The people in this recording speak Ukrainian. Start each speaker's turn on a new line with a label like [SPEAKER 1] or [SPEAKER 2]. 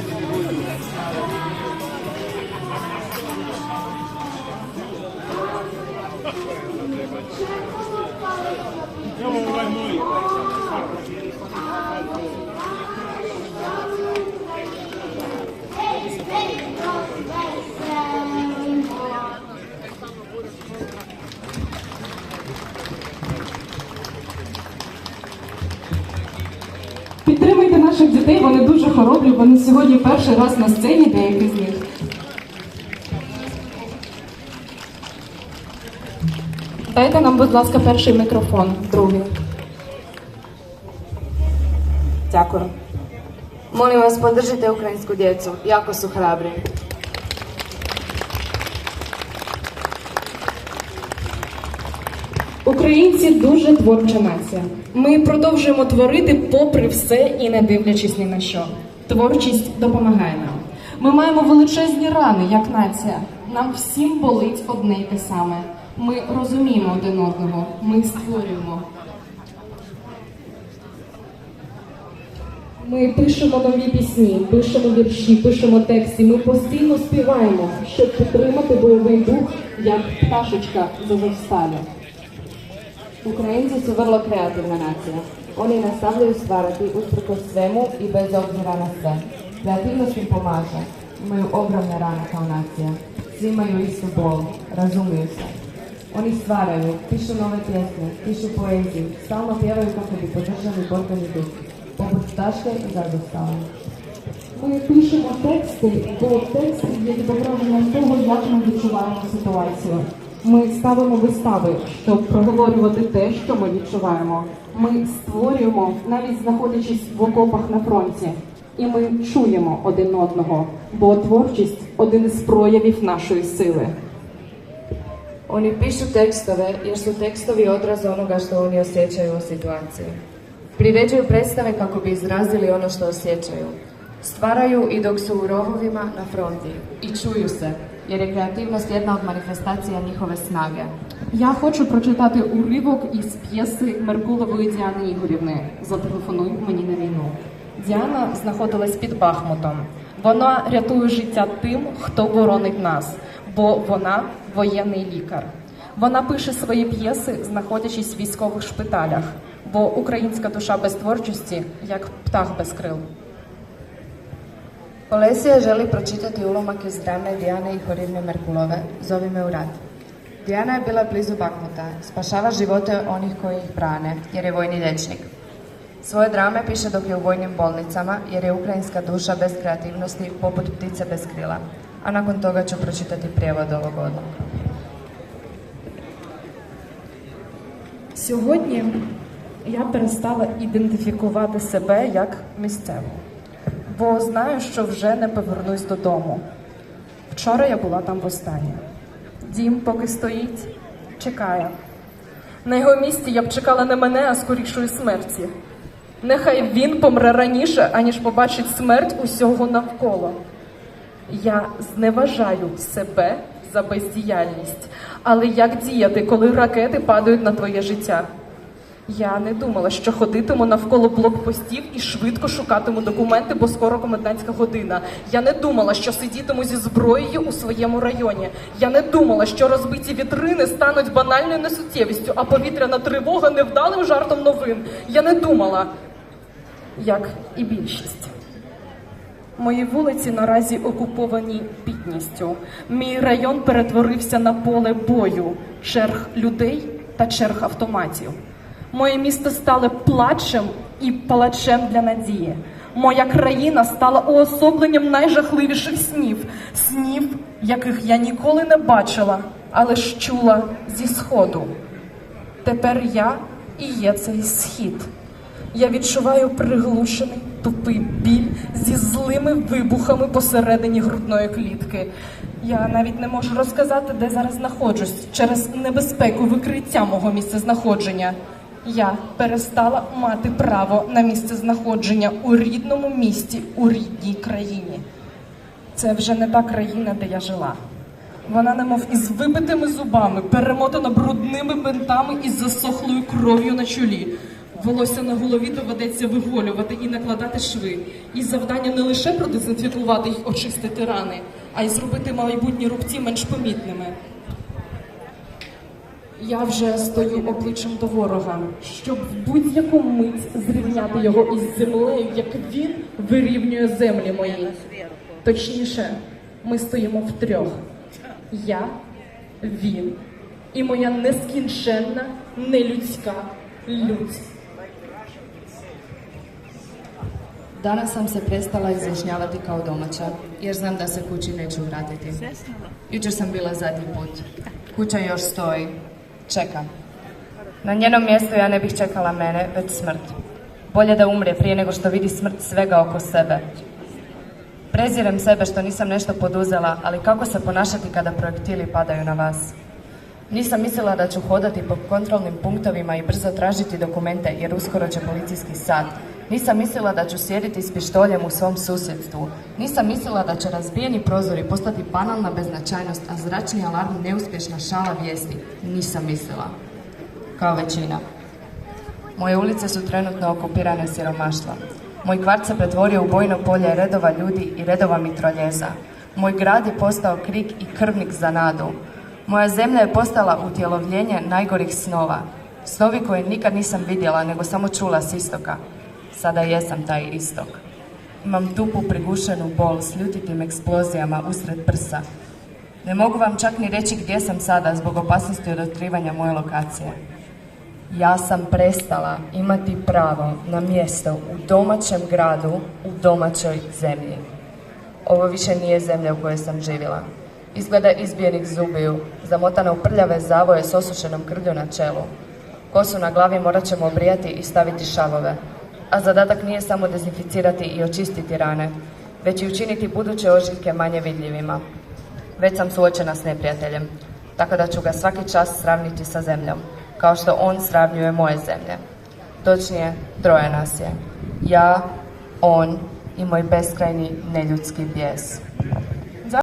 [SPEAKER 1] Thank you. Наших дітей, вони дуже хоробрі, вони сьогодні перший раз на сцені, деякі з них. Дайте нам, будь ласка, перший мікрофон, другий. Дякую.
[SPEAKER 2] Molim vas, podržite ukrajinsku djecu, jako su hrabri.
[SPEAKER 1] Українці дуже творча нація. Ми продовжуємо творити попри все і не дивлячись ні на що. Творчість допомагає нам. Ми маємо величезні рани, як нація. Нам всім болить одне й те саме. Ми розуміємо один одного. Ми створюємо. Ми пишемо нові пісні, пишемо вірші, пишемо тексти. Ми постійно співаємо, щоб підтримати бойовий дух, як пташечка з Азовсталі.
[SPEAKER 2] Ukrajinci su vrlo kreativna nacija. Oni nastavljaju stvarati usprkos svemu i bez obzira na sve. Kreativnost im pomaže. Imaju ogromne rane kao nacija. Svi imaju istu bol, razumiju se. Oni stvaraju, pišu nove pjesme, pišu poeziju, stalno pjevaju kako bi podržali borbeni duh. Poput ptaške i zardostale.
[SPEAKER 1] Ми пишемо тексти, бо тексти є відображенням того, як ми відчуваємо ситуацію. Ми ставимо вистави, щоб проговорювати те, що ми відчуваємо. Ми створюємо, навіть знаходячись в окопах на фронті. І ми чуємо один одного, бо творчість один із проявів нашої сили.
[SPEAKER 2] Oni pišu tekstove jer su tekstovi odraz onoga što oni osjećaju u situaciji. Priređuju predstave kako bi izrazili ono što osjećaju. Stvaraju i dok su u rovovima na fronti. I čuju se, jer je kreativnost jedna od manifestacija njihove snage.
[SPEAKER 1] Я хочу прочитати уривок із п'єси Меркулової Діани Ігорівни Зателефонуй мені на війну. Діана знаходилась під Бахмутом. Вона рятує життя тим, хто боронить нас, бо вона воєнний лікар. Вона пише свої п'єси, знаходячись в військових шпиталях, бо українська душа без творчості як птах без крил.
[SPEAKER 2] Polesija želi pročitati ulomak iz drame Dijane i Horivne Merkulove Zovi me u rat. Dijana je bila blizu Bakmuta, spašava živote onih koji ih brane, jer je vojni liječnik. Svoje drame piše dok je u vojnim bolnicama, jer je ukrajinska duša bez kreativnosti poput ptice bez krila. A nakon toga ću pročitati prijevod ovog odlomka.
[SPEAKER 1] Сьогодні я перестала ідентифікувати себе як місцеву, Бо знаю, що вже не повернусь додому. Вчора я була там востаннє. Дім поки стоїть, чекає. На його місці я б чекала не мене, а скорішої смерті. Нехай він помре раніше, аніж побачить смерть усього навколо. Я зневажаю себе за бездіяльність. Але як діяти, коли ракети падають на твоє життя? Я не думала, що ходитиму навколо блокпостів і швидко шукатиму документи, бо скоро комендантська година. Я не думала, що сидітиму зі зброєю у своєму районі. Я не думала, що розбиті вітрини стануть банальною несуттєвістю, а повітряна тривога невдалим жартом новин. Я не думала, як і більшість. Мої вулиці наразі окуповані бідністю. Мій район перетворився на поле бою, черг людей та черг автоматів. Моє місто стало плачем і палачем для надії. Моя країна стала уособленням найжахливіших снів, снів, яких я ніколи не бачила, але ж чула зі сходу. Тепер я і є цей схід. Я відчуваю приглушений тупий біль зі злими вибухами посередині грудної клітки. Я навіть не можу розказати, де зараз знаходжусь через небезпеку викриття мого місцезнаходження. Я перестала мати право на місцезнаходження у рідному місті, у рідній країні. Це вже не та країна, де я жила. Вона немов із вибитими зубами, перемотана брудними бинтами і засохлою кров'ю на чолі. Волосся на голові доведеться виголювати і накладати шви. І завдання не лише продезінфікувати й очистити рани, а й зробити майбутні рубці менш помітними. Я вже стою обличчям до ворога, щоб в будь-яку мить зрівняти його із землею, як він вирівнює землі мої. Точніше, ми стоїмо втрьох. Я, він і моя нескінченна, нелюдська лють.
[SPEAKER 2] Danas sam se prestala izjašnjavati kao domaća, jer znam da se kući neću vratiti. Jučer sam bila zadnji put. Kuća još stoji. Čekam. Na njenom mjestu ja ne bih čekala mene, već smrt. Bolje da umre prije nego što vidi smrt svega oko sebe. Prezirem sebe što nisam nešto poduzela, ali kako se ponašati kada projektili padaju na vas? Nisam mislila da ću hodati po kontrolnim punktovima i brzo tražiti dokumente jer uskoro će policijski sat. Nisam mislila da ću sjediti s pištoljem u svom susjedstvu. Nisam mislila da će razbijeni prozori postati banalna beznačajnost, a zračni alarm neuspješna šala vijesti. Nisam mislila. Kao većina. Moje ulice su trenutno okupirane siromaštva. Moj kvart se pretvorio u bojno polje redova ljudi i redova mitroljeza. Moj grad je postao krik i krvnik za nadu. Moja zemlja je postala utjelovljenje najgorih snova. Snovi koje nikad nisam vidjela, nego samo čula s istoka. Sada jesam taj istok. Imam tupu prigušenu bol s ljutitim eksplozijama usred prsa. Ne mogu vam čak ni reći gdje sam sada zbog opasnosti od otkrivanja moje lokacije. Ja sam prestala imati pravo na mjesto u domaćem gradu, u domaćoj zemlji. Ovo više nije zemlja u kojoj sam živjela. Izgleda izbijenih zubiju, zamotana u prljave zavoje s osušenom krvlju na čelu. Kosu na glavi morat ćemo obrijati i staviti šavove. A zadatak nije samo dezinficirati i očistiti rane, već i učiniti buduće ožiljke manje vidljivima. Već sam suočena s neprijateljem, tako da ću ga svaki čas sravniti sa zemljom, kao što on sravnjuje moje zemlje. Točnije, troje nas je. Ja, on i moj beskrajni neljudski bijes.